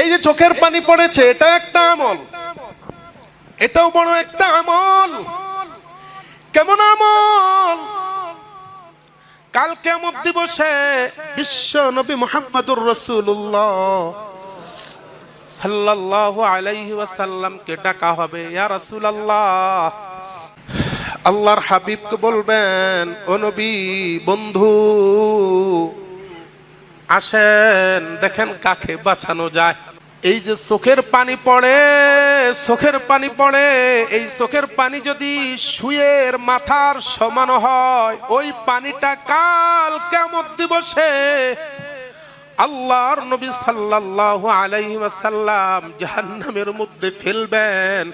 এই যে চোখের পানি পড়েছে এটা একটা আমল। এটাও বড় একটা আমল। কেমন আমল? কাল কেমন দিবসে বিশ্ব নবী মোহাম্মদুর রসুল্লাহ সাল্লাল্লাহু আলাইহি ওয়াসাল্লামকে ডাকা হবে। ইয়া রাসূলুল্লাহ, আল্লাহর হাবিবকে বলবেন, ও নবী, বন্ধু আসেন, দেখেন কাকে বাঁচানো যায়। এই যে চোখের পানি পড়ে, চোখের পানি পড়ে, এই চোখের পানি যদি শুয়ের মাথার সমান হয়, ওই পানিটা কাল কেমন দিবসে? আল্লাহর নবী সাল্লাল্লাহু আলাইহি ওয়াসাল্লাম জাহান্নামের মধ্যে ফেলবেন।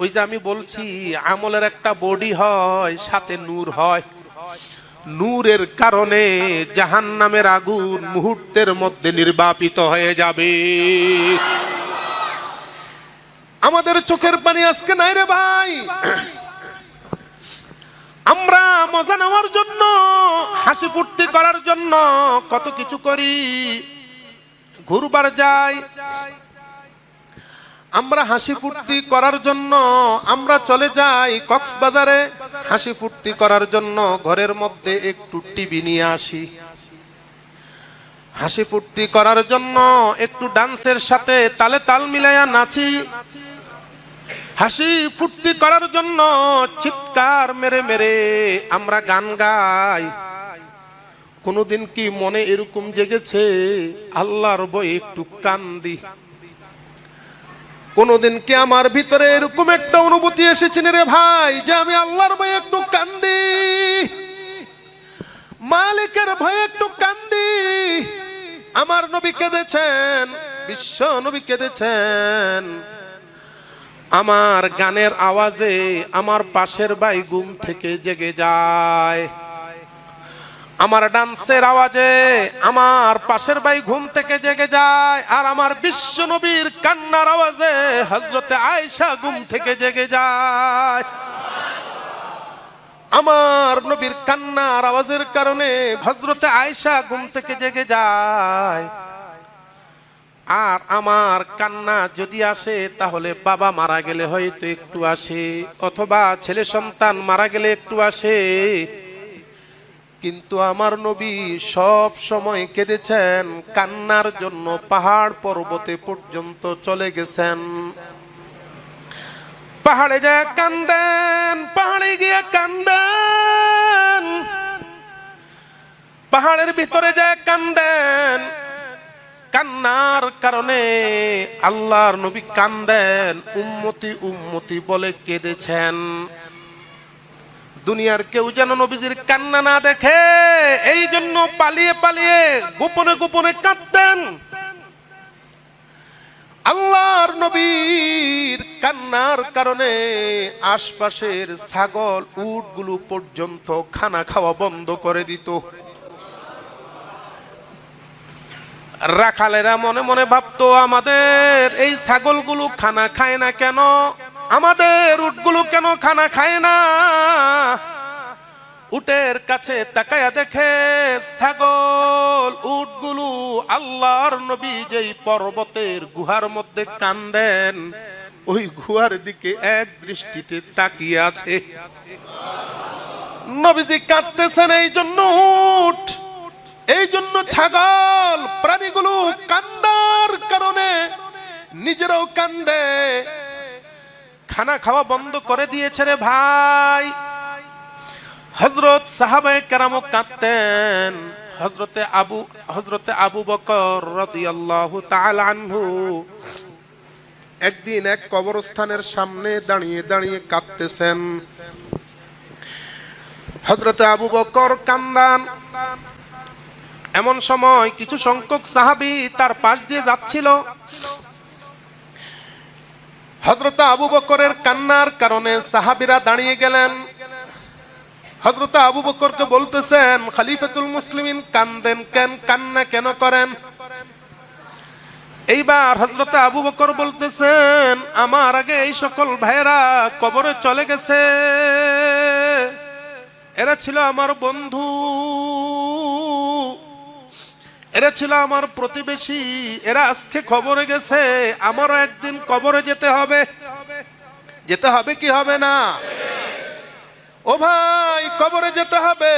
ওই যে আমি বলছি, আমলের একটা বডি হয়, সাথে নূর হয়। নূরের কারণে জাহান্নামের আগুন মুহূর্তের মধ্যে নির্বাপিত হয়ে যাবে। আমাদের চোখের পানি আজকে নাই রে ভাই। আমরা মজা নেওয়ার জন্য, হাসি ফুর্তি করার জন্য কত কিছু করি। ঘুরবার যাই আমরা হাসি ফুর্তি করার জন্য আমরা চলে যাই কক্সবাজারে। হাসি ফুর্তি করার জন্য ঘরের মধ্যে একটু টিভি নিয়ে আসি। হাসি ফুর্তি করার জন্য একটু ডান্সের সাথে তালে তাল মিলাইয়া নাচি। হাসি ফুর্তি করার জন্য চিৎকার মেরে মেরে আমরা গান গাই। কোনোদিন কি মনে এরকম জেগেছে? আল্লাহর বই একটু কান্দি। কোনোদিন কি আমার ভিতরে এরকম একটা অনুভূতি এসেছে রে ভাই, যে আমি আল্লাহর ভয়ে একটু কান্দি? মালিকের ভয়ে একটু কান্দি? আমার নবী কেঁদেছেন, বিশ্ব নবী কেঁদেছেন। আমার গানের আওয়াজে আমার পাশের ভাই ঘুম থেকে জেগে যায়। আমার ডান্সের আওয়াজে আমার পাশের ভাই ঘুম থেকে জেগে যায় আর আমার বিশ্ব নবীর কান্নার আওয়াজে হজরতে আয়সা ঘুম থেকে জেগে যায়। আমার নবীর কান্নার আওয়াজের কারণে হজরতে আয়সা ঘুম থেকে জেগে যায়। আর আমার কান্না যদি আসে, তাহলে বাবা মারা গেলে হয়তো একটু আসে, অথবা ছেলে সন্তান মারা গেলে একটু আসে। কিন্তু আমার নবী সব সময় কেঁদেছেন, কান্নার জন্য পাহাড় পর্বতে পর্যন্ত চলে গেছেন। পাহাড়ে যায় কান্দেন, পাহাড়ে গিয়ে কান্দেন। পাহাড়ের ভিতরে যায় কান্দেন। কান্নার কারণে আল্লাহর নবী কান্দেন, উম্মতি উম্মতি বলে কেঁদেছেন। দুনিয়ার কেউ যেন নবীজির কান্না না দেখে এই জন্য পালিয়ে পালিয়ে গোপনে গোপনে কাঁদতেন। আল্লাহর নবীর কান্নার কারণে আশপাশের ছাগল, উটগুলো পর্যন্ত খানা খাওয়া বন্ধ করে দিত। রাখালেরা মনে মনে ভাবতো, আমাদের এই ছাগলগুলো খানা খায় না কেন? আমাদের উটগুলো কেন খানা খায় না? উটের কাছে তাকায়া দেখে ছাগল, উটগুলো আল্লাহর নবী যেই পর্বতের গুহার মধ্যে কান্দেন, ওই গুহার দিকে এক দৃষ্টিতে তাকিয়ে আছে। নবীজি কাঁদতেছেন, এই জন্য উঠ, এই জন্য ছাগল, প্রাণীগুলো কান্দার কারণে নিজেরাও কান্দে। খানা খাওয়া বন্ধ করে দিয়েছে রে ভাই। হজরত সাহাবায়ে কেরাম কাঁদতেন। হজরতে আবু হজরতে আবু বকর রাদিয়াল্লাহু তাআলা একদিন এক কবরস্থানের সামনে দাঁড়িয়ে দাঁড়িয়ে কাঁদতেছেন। হজরতে আবু বকর কান্দান। এমন সময় কিছু সংখ্যক সাহাবি তার পাশ দিয়ে যাচ্ছিল। হজরত আবু বকরের কান্নার কারণে সাহাবিরা দাঁড়িয়ে গেলেন। হজরত আবু বকরকে বলতেছেন, খালিফাতুল মুসলিমিন কান্দেন কেন, কান্না কেন করেন? এইবার হজরত আবু বকর বলতেছেন, আমার আগে এই সকল ভাইয়েরা কবরে চলে গেছে। এরা ছিল আমার বন্ধু। এরা ছিল আমার প্রতিবেশী, এরা আজকে খবরে গেছে, আমারও একদিন কবরে যেতে হবে। যেতে হবে কি হবে না? ও ভাই, কবরে যেতে হবে।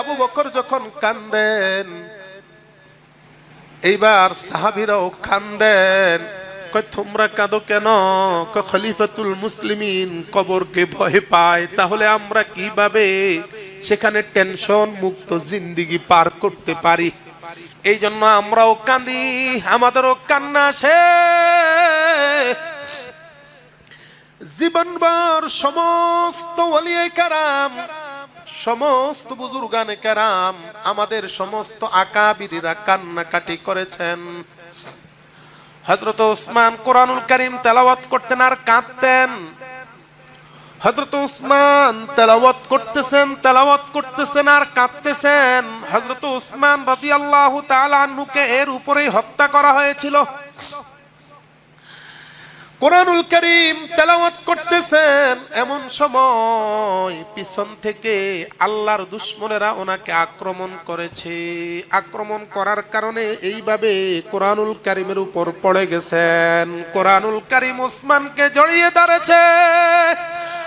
আবু বকর যখন কান্দেন, এইবার সাহাবিরাও কান্দেন তোমরা কাঁদো কেন? খলিফাতুল মুসলিমিন কবরকে ভয় পায়। তাহলে আমরা কীভাবে সেখানে টেনশন মুক্ত জিন্দিগি পার করতে পারি? এই জন্য আমরাও কাঁদি, আমাদেরও কান্না আসে। জীবনভর সমস্ত কারাম, সমস্ত বুজুর্গানে কারাম, আমাদের সমস্ত আকাবিরা কান্নাকাটি করেছেন। হজরত ওসমান কোরআনুল করিম তেলাওয়াত করতেন আর কাঁদতেন। হজরত উসমান তেলাওয়াত করতেছেন তেলাওয়াত করতেছেন আর কাঁদতেছেন। হজরত উসমান রাদিয়াল্লাহু তাআলা আনহুকে এর উপরেই হত্যা করা হয়েছিল। কোরআনুল করিম তেলাওয়াত করতেছেন এমন সময় পিছন থেকে আল্লাহর দুশ্মনেরা ওনাকে আক্রমণ করেছে। আক্রমণ করার কারণে এইভাবে কোরআনুল করিমের উপর পড়ে গেছেন। কোরআনুল করিম ওসমানকে জড়িয়ে ধরেছে।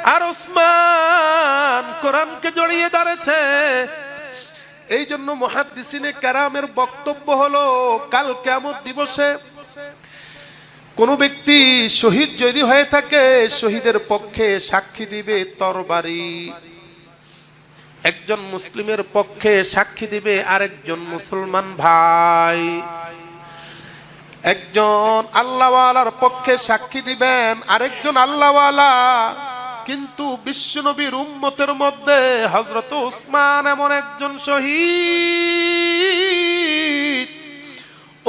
আর ওসমান কোরআনকে জড়িয়ে ধরেছে। এই জন্য মহাদিসিনে কারামের বক্তব্য হলো, কাল কেমন দিবসে কোন ব্যক্তি শহীদ যদি হয়ে থাকে, শহীদের পক্ষে সাক্ষী দিবে তরবারি। একজন মুসলিমের পক্ষে সাক্ষী দিবে আরেকজন মুসলমান ভাই। একজন আল্লাহওয়ালার পক্ষে সাক্ষী দিবেন আরেকজন আল্লাহওয়ালা। কিন্তু বিশ্বনবীর উম্মতের মধ্যে হজরত উসমান এমন একজন শহীদ।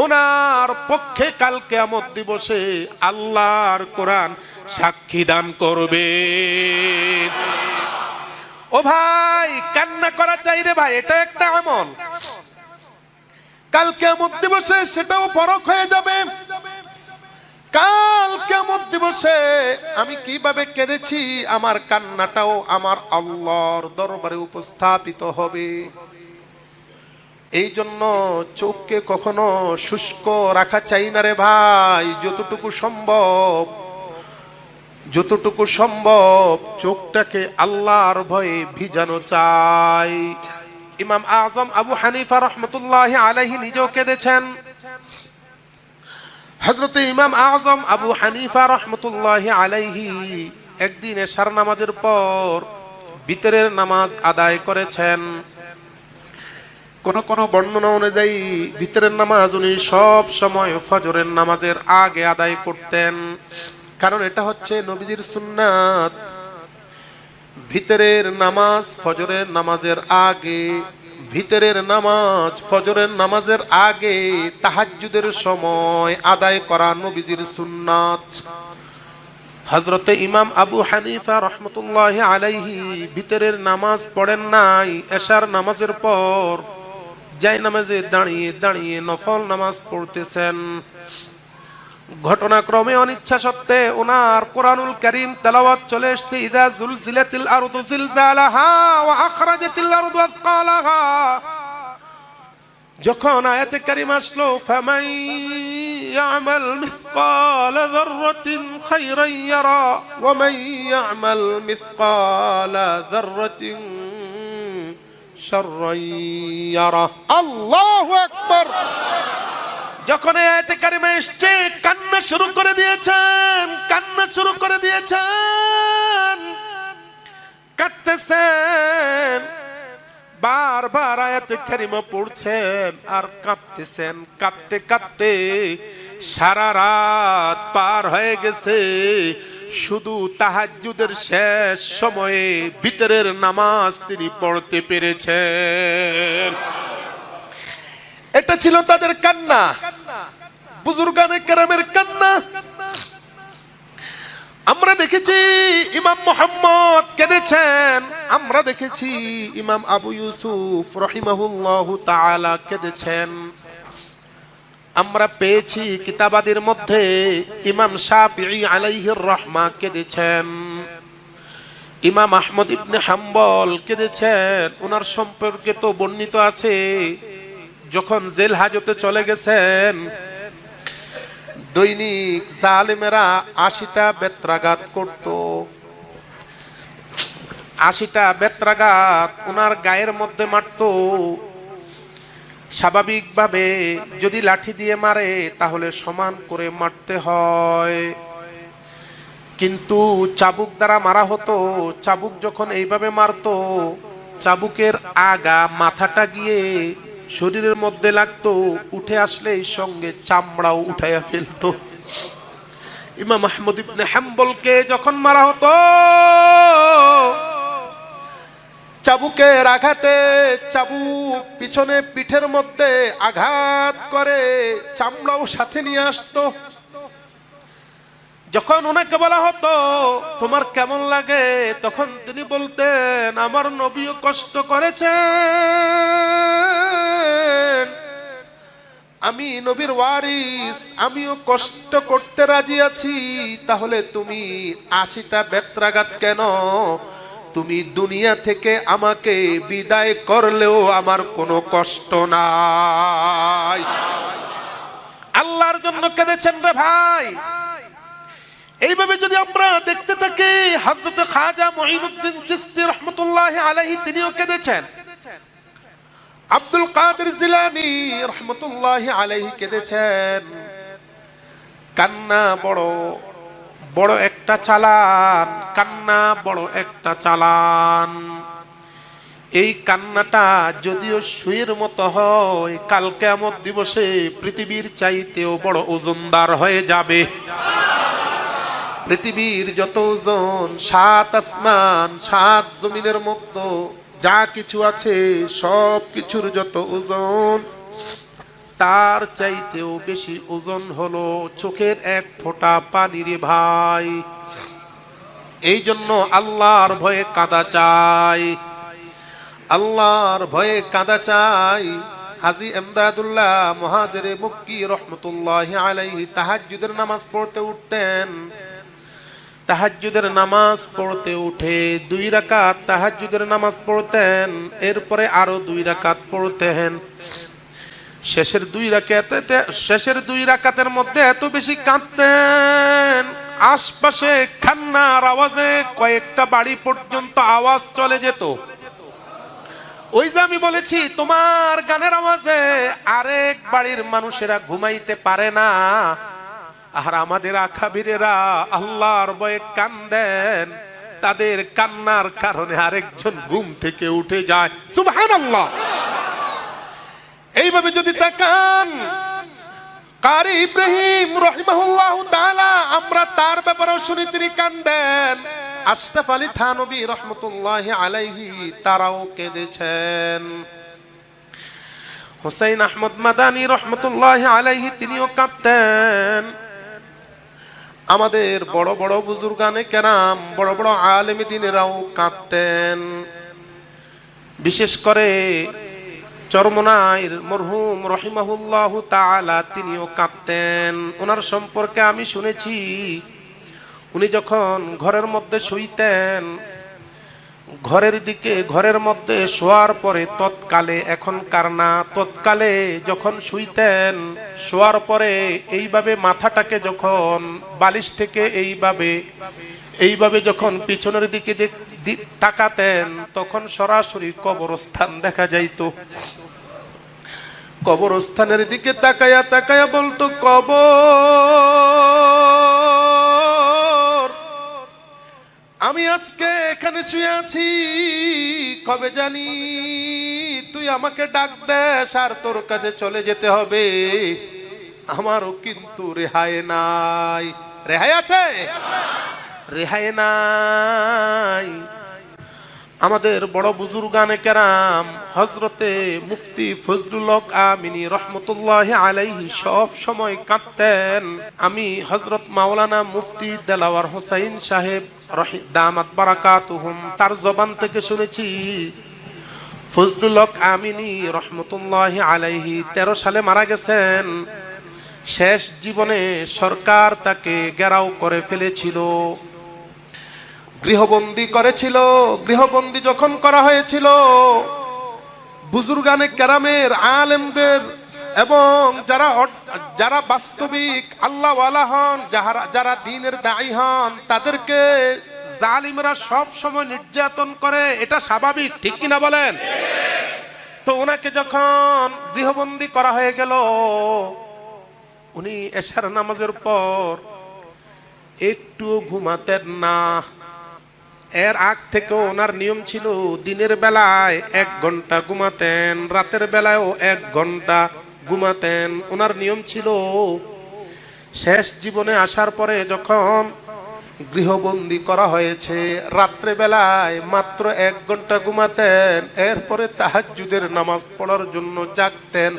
ওনার পক্ষে কাল কেমত দিবসে আল্লাহর কোরআন সাক্ষী দান করবে ও ভাই, কান্না করা চাই রে ভাই, এটা একটা আমল। কাল কেমত দিবসে সেটাও পরখ হয়ে যাবে। কাল কেমন দিবসে আমি কীভাবে কেঁদেছি? আমার কান্নাটাও আমার আল্লাহর দরবারে উপস্থাপিত হবে। এই জন্য চোখকে কখনো শুষ্ক রাখা চাই না রে ভাই, যতটুকু সম্ভব যতটুকু সম্ভব চোখটাকে আল্লাহর ভয়ে ভিজানো চাই। ইমাম আজম আবু হানিফা রহমতুল্লাহ আলাইহি নিজেও কেঁদেছেন। হজরত ইমাম আজম আবু হানিফা রহমতুল্লাহ আলাইহি একদিন এশার নামাজের পর বিতরের নামাজ আদায় করেছেন। কোন কোন বর্ণনা অনুযায়ী ভিতরের নামাজ উনি সব সময় ফজরের নামাজের আগে আদায় করতেন। কারণ এটা হচ্ছে নবীজির সুন্নাত। ভিতরের নামাজ ফজরের নামাজের আগে ভিতরের নামাজ, ফজরের নামাজের আগে তাহাজ্জুদের সময় আদায় করা নবীজির সুন্নাত। হজরতে ইমাম আবু হানিফা রহমতুল্লাহ আলাইহি ভিতরের নামাজ পড়েন নাই, এশার নামাজের পর যাই নামাজে দাঁড়িয়ে দাঁড়িয়ে নফল নামাজ পড়তেছেন। ঘটনাক্রমে অনিচ্ছা সত্ত্বে ওনার কোরআনুল করিম তেলাওয়াত চলে এসেছে, ইদা জুলজিলাতিল আরদু জিলজালাহা ওয়া আখরাজাতিল আরদু আথকালাহা যখন আয়াতে কারিম আসলো, ফামান ইয়ামাল মিসকাল যাররাতিন খায়রান ইয়ারা ওয়া মান ইয়ামাল মিসকাল যাররাতিন শাররান ইয়ারা। আল্লাহু আকবার! যখন আয়াতে এসছে, কান্না শুরু করে দিয়েছেন, কান্না শুরু করে দিয়েছেন। কাঁদতেছেন, বারবার আয়াতে কারিমা পড়ছেন, আর কাঁদতেছেন, কাঁদতে কাঁদতে সারা রাত পার হয়ে গেছে। শুধু তাহাজ্জুদের শেষ সময়ে ভিতরের নামাজ তিনি পড়তে পেরেছেন। এটা ছিল তাদের কান্না। বুজুর্গানে কেরামের কান্না। আমরা দেখেছি ইমাম মোহাম্মদ কেঁদেছেন। আমরা দেখেছি ইমাম আবু ইউসুফ রহিমাহুল্লাহ তাআলা কেঁদেছেন। আমরা পেয়েছি কিতাবাদের মধ্যে ইমাম শাফিঈ আলাইহির রহমা কেঁদেছেন। ইমাম আহমদ ইবনে হাম্বল কেঁদেছেন। ওনার সম্পর্কে তো বর্ণিত আছে, যখন জেল হাজতে চলে গেছেন দৈনিক জালেমেরা আশিটা বেত্রাঘাত করত। আশিটা বেত্রাঘাত ওনার গায়ের মধ্যে মারত। স্বাভাবিকভাবে যদি লাঠি দিয়ে মারে, তাহলে সমান করে মারতে হয়। কিন্তু চাবুক দ্বারা মারা হতো। চাবুক যখন এইভাবে মারতো, চাবুকের আগা মাথাটা গিয়ে শরীরের মধ্যে লাগতো, উঠে আসলে সঙ্গে চামড়াও উঠাইয়া ফেলতো। ইমাম মাহমুদ ইবনে হাম্বলকে যখন মারা হতো, চাবুকের আঘাতে চাবুক পিছনে পিঠের মধ্যে আঘাত করে চামড়াও সাথে নিয়ে আসতো। যখন ওনাকে বলা হতো, তোমার কেমন লাগে? তখন তিনি বলতেন, আমার নবীও কষ্ট করেছেন। আমি নবীর ওয়ারিস, আমিও কষ্ট করতে রাজি আছি। তাহলে তুমি আশিটা বেত্রাঘাত কেন? তুমি দুনিয়া থেকে আমাকে বিদায় করলেও আমার কোনো কষ্ট নাই। আল্লাহর জন্য কেঁদেছেন রে ভাই। এইভাবে যদি আমরা দেখতে থাকি, হযরত খাজা মঈনুদ্দিন চিশতি রহমতুল্লাহ আলাইহি তিনিও কেঁদেছেন। আব্দুল কাদের জিলানী রহমতুল্লাহ আলাইহি কেঁদেছেন। কান্না বড় বড় একটা চালান, কান্না বড় একটা চালান। এই কান্নাটা যদিও সুয়ের মতো হয়, কাল কেমন দিবসে পৃথিবীর চাইতেও বড় ওজনদার হয়ে যাবে। পৃথিবীর যত ওজন সাত আসমান, সাত জমিনের মতো যা কিছু আছে, সব কিছুর যত ওজন, তার চাইতেও বেশি ওজন হলো চোখের এক ফোঁটা পানি রে ভাই। এই জন্য আল্লাহর ভয়ে কাদা চাই। আল্লাহর ভয়ে কাদা চাই। হাজি এমদাদুল্লাহ মহাজেরে মুক্কি রহমতুল্লাহ আলাইহি তাহাজ্জুদের নামাজ পড়তে উঠতেন। তাহাজ্জুদের নামাজ পড়তে উঠে দুই রাকাত তাহাজ্জুদের নামাজ পড়তেন, এরপরে আরও দুই রাকাত পড়তেন। শেষের দুই রাকাতে, শেষের দুই রাকাতের মধ্যে এত বেশি কাঁদতেন, আশপাশে খান্নার আওয়াজে কয়েকটা বাড়ি পর্যন্ত আওয়াজ চলে যেত। ওই যে আমি বলেছি, তোমার গানের আওয়াজে আরেক বাড়ির মানুষেরা ঘুমাইতে পারে না আর আমাদের আখাবিরেরা আল্লাহর বয়ে কান্দেন। তাদের কান্নার কারণে আরেকজন ঘুম থেকে উঠে যায়। সুবহান আল্লাহ এইভাবে যদি তাকান, কারি ইব্রাহিম রহিমাহুল্লাহ তাআলা, আমরা তার ব্যাপারেও শুনি তিনি কান্দেন। আশরাফ আলী থানবী রহমতুল্লাহ আলাইহি, তারাও কেঁদেছেন। হুসাইন আহমদ মাদানী রহমতুল্লাহ আলাইহি, তিনিও কাঁদতেন। আমাদের বড় বড় বুজুর্গানে কেরাম, বড় বড় আলেম দিনেরাও কাঁদতেন। বিশেষ করে চরমনায়ের মরহুম রহিমাহুল্লাহ তাআলা তিনিও কাঁদতেন। ওনার সম্পর্কে আমি শুনেছি, উনি যখন ঘরের মধ্যে শুইতেন ঘরের দিকে, ঘরের মধ্যে শোয়ার পরে তৎকালে, এখনকার না, তৎকালে যখন শুইতেন, শোয়ার পরে এইভাবে মাথাটাকে যখন বালিশ থেকে এইভাবে এইভাবে যখন পিছনের দিকে তাকাতেন, তখন সরাসরি কবরস্থান দেখা যাইতো। কবরস্থানের দিকে তাকায়া তাকায়া বলতো, কবর আমি আজকে এখানে শুয়ে আছি। কবে জানি? তুই আমাকে ডাক দেস আর তোর কাছে চলে যেতে হবে। আমারও কিন্তু রেহাই নাই। রেহাই আছে? রেহাই নাই। আমাদের বড় বুজুর্গানে কেরাম হজরতে মুফতি ফজলুল আমিনী রহমতুল্লাহ আলাইহি সব সময় কাঁদতেন। আমি হজরত মাওলানা মুফতি দেলাওয়ার হোসাইন সাহেব দামাত বারাকাতুহুম, তার জবান থেকে শুনেছি, ফজলুল আমিনী রহমতুল্লাহ আলাইহি তেরো সালে মারা গেছেন। শেষ জীবনে সরকার তাকে গেরাও করে ফেলেছিল। গৃহবন্দী করেছিল, গৃহবন্দী যখন করা হয়েছিল, বুজুর্গানে কেরামের আলেমদের এবং যারা যারা বাস্তবিক আল্লাহওয়ালা হন, যাহারা, যারা দিনের দায়ী হন, তাদেরকে জালিমরা সব সময় নির্যাতন করে, এটা স্বাভাবিক, ঠিক কিনা বলেন? তো ওনাকে যখন গৃহবন্দী করা হয়ে গেল, উনি এশার নামাজের পর একটু ঘুমাতেন না। এর আগ থেকে ওনার নিয়ম ছিল, দিনের বেলায় এক ঘণ্টা ঘুমাতেন, রাতের বেলায়ও এক ঘণ্টা ঘুমাতেন। ওনার নিয়ম ছিল, শেষ জীবনে আসার পরে যখন গৃহবন্দী করা হয়েছে, রাত্রে বেলায় মাত্র এক ঘণ্টা ঘুমাতেন, এরপরে তাহাজ্জুদের নামাজ পড়ার জন্য জাগতেন।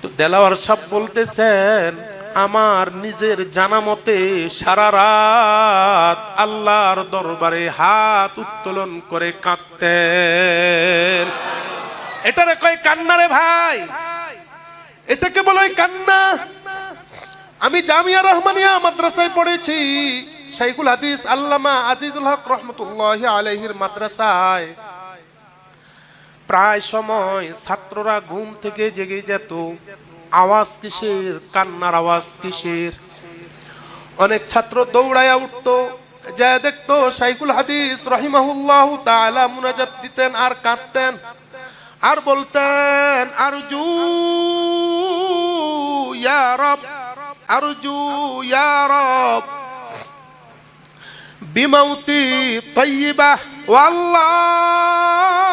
তো দেলাওয়ার সাহেব বলতেছেন আমার নিজের জানা মতে সারা রাত আল্লাহর দরবারে হাত উত্তোলন করে কাঁদতেন। এটারে কয় কান্না রে ভাই? এটাকে বলে কান্না। আমি জামিয়া রহমানিয়া মাদ্রাসায় পড়েছি। শাইখুল হাদিস আল্লামা আজিজুল হক রহমতুল্লাহ আলহির মাদ্রাসায়। প্রায় সময় ছাত্ররা ঘুম থেকে জেগে যেত। আওয়াজ কিসের, কান্নার আওয়াজ কিসের? অনেক ছাত্র দৌড়াইয়া উঠতো যা দেখতো সাইকুল হাদিস রহিমাহুল্লাহ তাআলা মুনাজাত দিতেন আর কাঁদতেন, আর বলতেন, আরজু ইয়া রব, আরজু ইয়া রব, বিমাউতি তৈবা আল্লাহ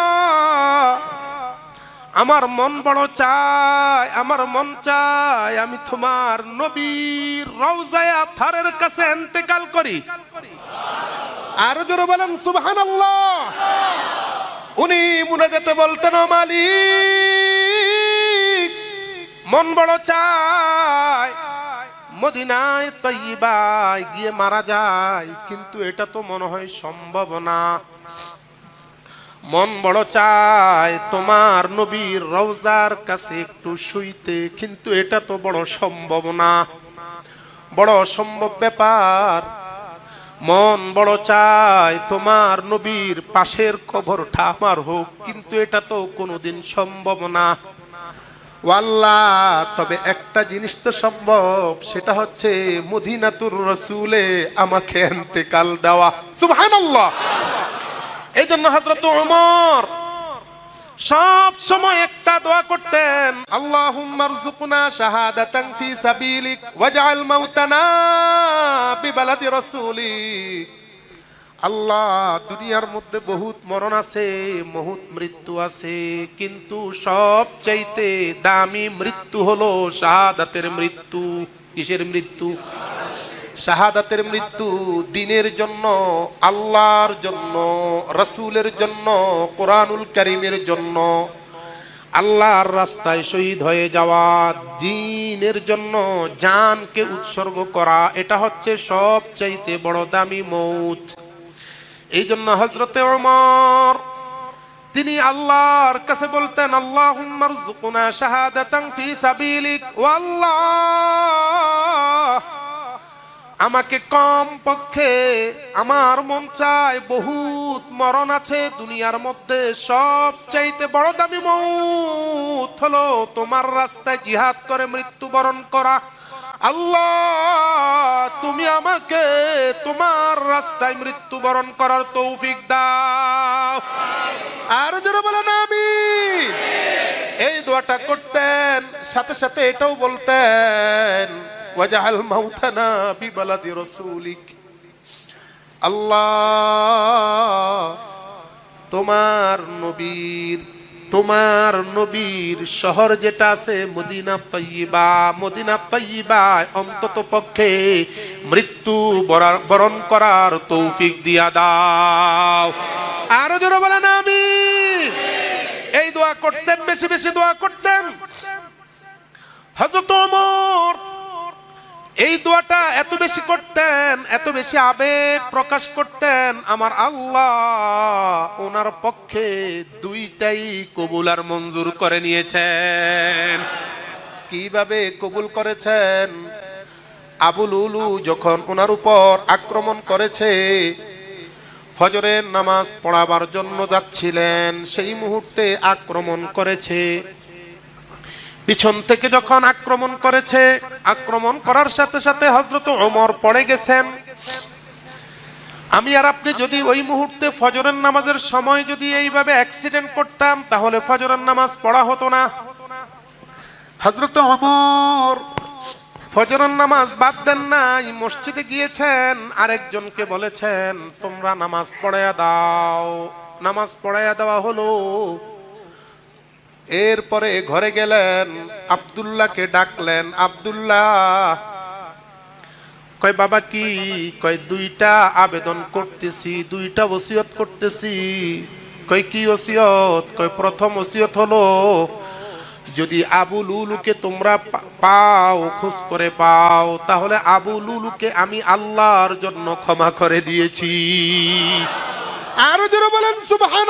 আমার মন বড় চায়, আমার মন চায় আমি তোমার নবীর রওজায়া থারের কাছে এন্তেকাল করি। আরও জোরে বলেন সুবহান উনি মুনাজাতে বলতেন, "ও মালিক, মন বড় চায়, মদিনায় তৈবায় গিয়ে মারা যায়, কিন্তু এটা তো মনে হয় সম্ভব না। মন বড় চায় তোমার নবীর রওজার কাছে একটু শুইতে, কিন্তু এটা তো বড় সম্ভব না। বড় সম্ভব ব্যাপার। মন বড় চায় তোমার নবীর পাশের কবরটা আমার হোক, কিন্তু এটা তো কোনোদিন সম্ভব না। ওয়াল্লাহ, তবে একটা জিনিস তো সম্ভব, সেটা হচ্ছে মদিনাতুর রসুলে আমাকে এন্তেকাল দেওয়া। সুবহানাল্লাহ! এই জন্য হজরত উমর সব সময় একটা দোয়া করতেন, আল্লাহুম্মা রযুকনা শাহাদাতান ফি সাবিলিক ওয়াজআল মাউতানা বিবালাদি রাসূলিক আল্লাহ, দুনিয়ার মধ্যে বহুত মরণ আছে, বহুত মৃত্যু আছে, কিন্তু সব চাইতে দামি মৃত্যু হলো শাহাদাতের মৃত্যু। কিসের মৃত্যু? শাহাদাতের মৃত্যু দিনের জন্য, আল্লাহর জন্য, রসুলের জন্য, কোরআনুল করিমের জন্য। আল্লাহর রাস্তায় শহীদ হয়ে যাওয়া দিনের জন্য জানকে উৎসর্গ করা, এটা হচ্ছে সব চাইতে বড় দামি মৌত। এই জন্য হজরতে ওমর, তিনি আল্লাহর কাছে বলতেন আল্লাহুম্মার রযুকনা শাহাদাতান ফি সাবিলিক আল্লাহ আমাকে কম পক্ষে আমার মন চায় বহুত মরণ আছে, দুনিয়ার মধ্যে সব চাইতে বড় দামি মৌত হলো তোমার রাস্তায় জিহাদ করে, মৃত্যুবরণ করা। আল্লাহ, তুমি আমাকে তোমার রাস্তায় মৃত্যুবরণ করার তৌফিক দাও। আর যারা বলেন আমি এই দোয়াটা করতেন, সাথে সাথে এটাও বলতেন ওয়াজাহাল মাউতানা বিবালাদি রসুলিক আল্লাহ, তোমার নবীর তোমার নবীর শহর যেটা আছে মদিনা তৈবা মদিনা তৈবায় অন্তত পক্ষে মৃত্যু বরা- বরণ করার তৌফিক দিয়া দাও। আরও জোরে বলেন আমি এই দোয়া করতেন, বেশি বেশি দোয়া করতেন। হযরত ওমর এই দোয়াটা এত বেশি করতেন, এত বেশি আবেগ প্রকাশ করতেন আমার আল্লাহ। ওনার পক্ষে দুইটাই কবুল আর মঞ্জুর করে নিয়েছেন। কীভাবে কবুল করেছেন? আবুল উলু যখন ওনার উপর আক্রমণ করেছে, ফজরের নামাজ পড়াবার জন্য যাচ্ছিলেন, সেই মুহূর্তে আক্রমণ করেছে। পিছন থেকে যখন আক্রমণ করেছে, আক্রমণ করার সাথে সাথে হজরত ওমর পড়ে গেছেন। আমি আর আপনি যদি ওই মুহূর্তে ফজরের নামাজের সময় যদি এইভাবে অ্যাক্সিডেন্ট করতাম, তাহলে ফজরের নামাজ পড়া হতো না। হজরত ওমর ফজরের নামাজ বাদ দেন নাই, মসজিদে গিয়েছেন, আরেকজনকে বলেছেন, তোমরা নামাজ পড়াইয়া দাও। নামাজ পড়াইয়া দেওয়া হলো। এরপরে ঘরে গেলেন, আব্দুল্লাহকে ডাকলেন, আব্দুল্লাহ, কয় বাবা কি? কয়, দুইটা আবেদন করতেছি, দুইটা ওসিয়ত করতেছি। কয়, কি ওসিয়ত? কয়, প্রথম ওসিয়ত হলো, যদি আবু লুলুকে তোমরা পাও, খোঁজ করে পাও, তাহলে আবু লুলুকে আমি আল্লাহর জন্য ক্ষমা করে দিয়েছি। আরও জোরে বলেন সুবহান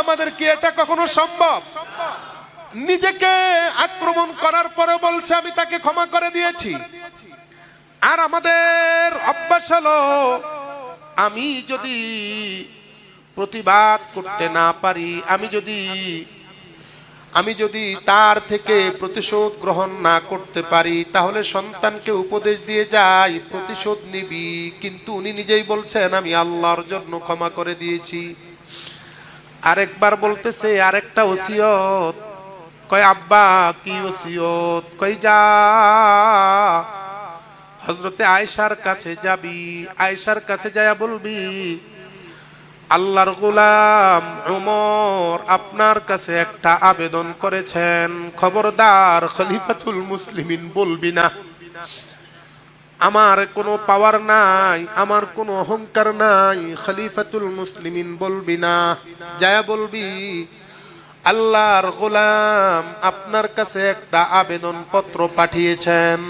আমাদের কি এটা কখনো সম্ভব? নিজেকে আক্রমণ করার পরে বলছে, আমি তাকে ক্ষমা করে দিয়েছি। আর আমাদের অভ্যাস হলো, আমি যদি প্রতিবাদ করতে না পারি, আমি যদি আমি যদি তার থেকে প্রতিশোধ গ্রহণ না করতে পারি, তাহলে সন্তানকে উপদেশ দিয়ে যাই, প্রতিশোধ নিবি। কিন্তু উনি নিজেই বলছেন, আমি আল্লাহর জন্য ক্ষমা করে দিয়েছি। আরেকবার বলতেছে, আরেকটা ওসিয়ত। কয়, আব্বা, কি ওসিয়ত? কই যা। হজরতে আয়সার কাছে যাবি আয়সার কাছে যায়া বলবি, আল্লাহর গোলাম উমর আপনার কাছে একটা আবেদন করেছেন। খবরদার খলিফাতুল মুসলিমিন বলবি না। আমার কোনো পাওয়ার নাই, আমার কোনো অহংকার নাই, খলিফাতুল মুসলিমিন বলবি না। যায়া বলবি, আল্লাহর গোলাম আপনার কাছে একটা আবেদন পত্র পাঠিয়েছেন।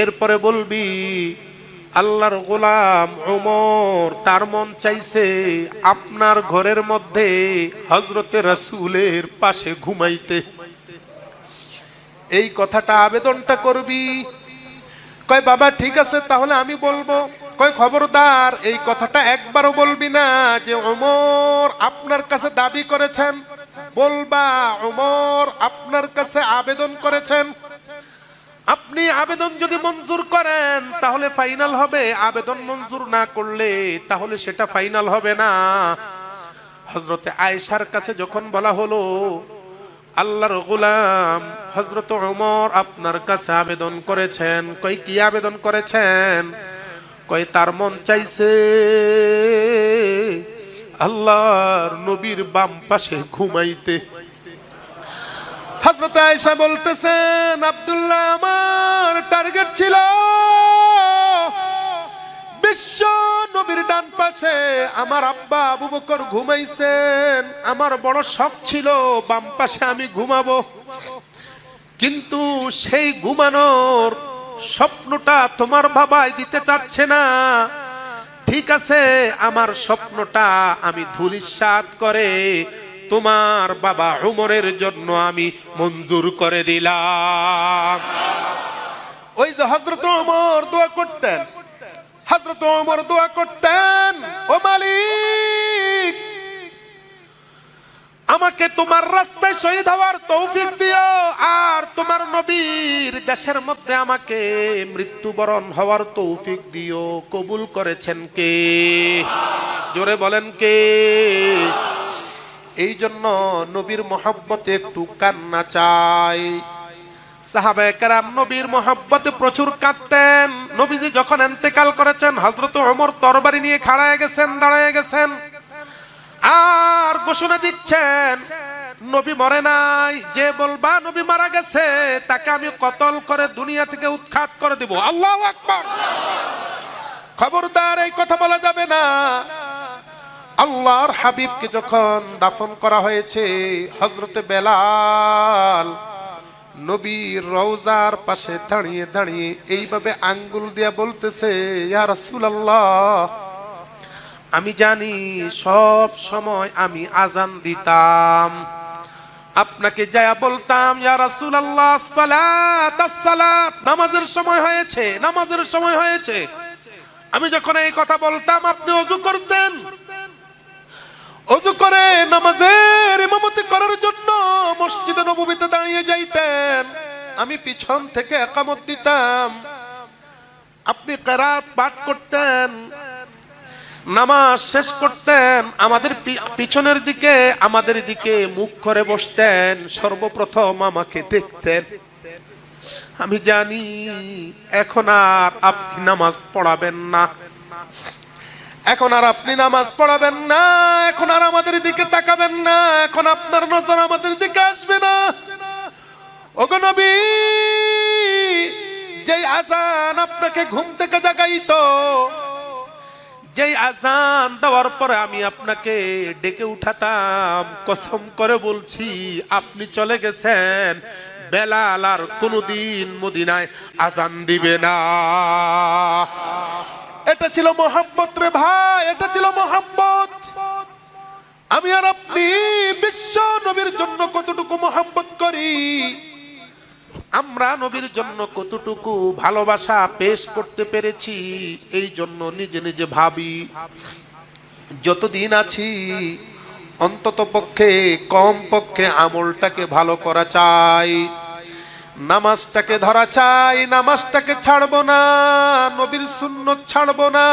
এরপরে বলবি, আল্লাহর গোলাম ওমর তার মন চাইছে আপনার ঘরের মধ্যে হজরতে রাসূলের পাশে ঘুমাইতে। এই কথাটা আবেদনটা করবি কয়, বাবা, ঠিক আছে, তাহলে আমি বলব। কয়, খবরদার, এই কথাটা একবারও বলবি না যে ওমর আপনার কাছে দাবি করেছেন। বলবা, ওমর আপনার কাছে আবেদন করেছেন। আপনি আবেদন যদি মঞ্জুর করেন, তাহলে ফাইনাল হবে। আবেদন মঞ্জুর না করলে, তাহলে সেটা ফাইনাল হবে না। হজরতে আয়েশার কাছে যখন বলা হলো আল্লাহর গোলাম হজরত ওমর আপনার কাছে আবেদন করেছেন। কই কি আবেদন করেছেন? কই তার মন চাইছে। আল্লাহর নবীর বাম পাশে ঘুমাইতে। হজরত আয়েশা বলতেছেন, আব্দুল্লাহ, আমার টার্গেট ছিল বিশ্ব নবীর ডান পাশে আমার আব্বা আবু বকর ঘুমাইছেন। আমার বড় শখ ছিল, বাম পাশে আমি ঘুমাবো। কিন্তু সেই ঘুমানোর স্বপ্নটা তোমার বাবাই দিতে চাচ্ছে না। ঠিক আছে, আমার স্বপ্নটা আমি ধুলিস্বাদ করে তোমার বাবা উমরের জন্য আমি মঞ্জুর করে দিলাম। ওই যে হজরত ওমর দোয়া করতেন হজরত ওমর দোয়া করতেন, ও মালিক, আমাকে তোমার রাস্তায় শহীদ হওয়ার তৌফিক দিও, আর তোমার নবীর দেশের মধ্যে আমাকে মৃত্যুবরণ হওয়ার তৌফিক দিও। কবুল করেছেন কে? জোরে বলেন কে? এই জন্য নবীর মহব্বতে একটু কান্না চাই। সাহাবায়ে কেরাম নবীর মহব্বতে প্রচুর কাঁদতেন। নবীজি যখন করেছেন ওমর তরবারি নিয়ে খাড়ায় গেছেন, দাঁড়ায় গেছেন। আর দিচ্ছেন, নবী মরে নাই, যে বলবা নবী মারা গেছে, তাকে আমি কতল করে দুনিয়া থেকে উৎখাত করে দিব। আল্লাহ খবরদার, এই কথা বলা যাবে না। আল্লাহর হাবিবকে যখন দাফন করা হয়েছে হজরতে বেলাল নবীর রওজার পাশে দাঁড়িয়ে দাঁড়িয়ে এইভাবে আঙ্গুল দিয়া বলতেছে, ইয়া রাসূলুল্লাহ, আমি জানি সব সময় আমি আজান দিতাম। আপনাকে যায়া বলতাম, ইয়া রাসূলুল্লাহ, সালাত সালাত, নামাজের সময় হয়েছে, নামাজের সময় হয়েছে। আমি যখন এই কথা বলতাম, আপনি অজু করতেন? অজু করে নামাজের ইমামতি করার জন্য মসজিদে নবীতে দাঁড়িয়ে যাইতেন। আমি পিছন থেকে একামত দিতাম। আপনি কেরাত পাঠ করতেন, নামাজ শেষ করতেন, আমাদের পিছনের দিকে, আমাদের দিকে মুখ করে বসতেন, সর্বপ্রথম আমাকে দেখতেন। আমি জানি এখন আর আপনি নামাজ পড়াবেন না। এখন আর আপনি নামাজ পড়াবেন না, এখন আর আমাদের দিকে তাকাবেন না, এখন আপনার নজর আমাদের দিকে আসবে না। ওগো নবী, যেই আজান আপনাকে ঘুম থেকে জাগাইতো, যেই আজান দেওয়ার পরে আমি আপনাকে ডেকে উঠাতাম, কসম করে বলছি, আপনি চলে গেছেন, বেলাল আর কোনোদিন মদিনায় আজান দিবে না। এটা ছিল মোহাম্মত রে ভাই, এটা ছিল মোহাম্মত আমি আর আপনি বিশ্ব নবীর জন্য কতটুকু মোহাম্মত করি? আমরা নবীর জন্য কতটুকু ভালোবাসা পেশ করতে পেরেছি, এই জন্য নিজে নিজে ভাবি, যতদিন আছি অন্তত পক্ষে কম পক্ষে আমলটাকে ভালো করা চাই। নামাজটাকে ধরা চাই, নামাজটাকে ছাড়বো না, নবীর সুন্নত ছাড়বো না,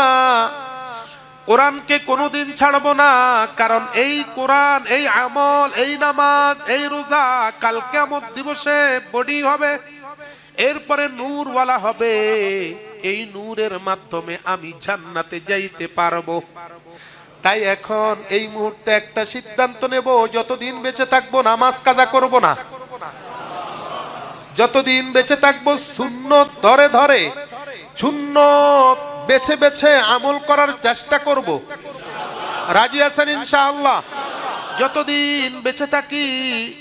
কোরআনকে কোনোদিন ছাড়বো না, কারণ এই কোরআন, এই আমল, এই নামাজ, এই রোজা কাল কেমন দিবসে বডি হবে, এরপরে নূরওয়ালা হবে, এই নূরের মাধ্যমে আমি জান্নাতে যাইতে পারব। তাই এখন এই মুহূর্তে একটা সিদ্ধান্ত নেব, যতদিন বেঁচে থাকব, নামাজ কাজা করব না। যতদিন বেঁচে থাকব শূন্য ধরে ধরে শূন্য বেছে বেছে আমল করার চেষ্টা করব। রাজি আছেন ইনশাআল্লাহ? যতদিন বেঁচে থাকি,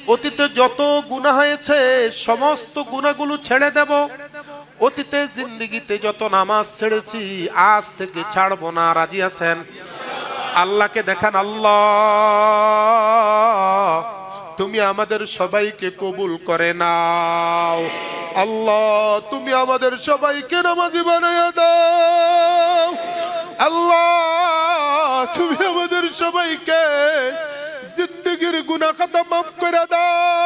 অতীতে যত গুণা হয়েছে, সমস্ত গুণাগুলো ছেড়ে দেব। অতীতে জিন্দিগিতে যত নামাজ ছেড়েছি, আজ থেকে ছাড়বো না, রাজি আছেন? আল্লাহকে দেখান, আল্লাহ। তুমি আমাদের সবাইকে কবুল করে নাও। আল্লাহ, তুমি আমাদের সবাইকে নামাজি বানাইয়া দাও। আল্লাহ, তুমি আমাদের সবাইকে জিন্দগির গুনা খাতা মাফ করে দাও।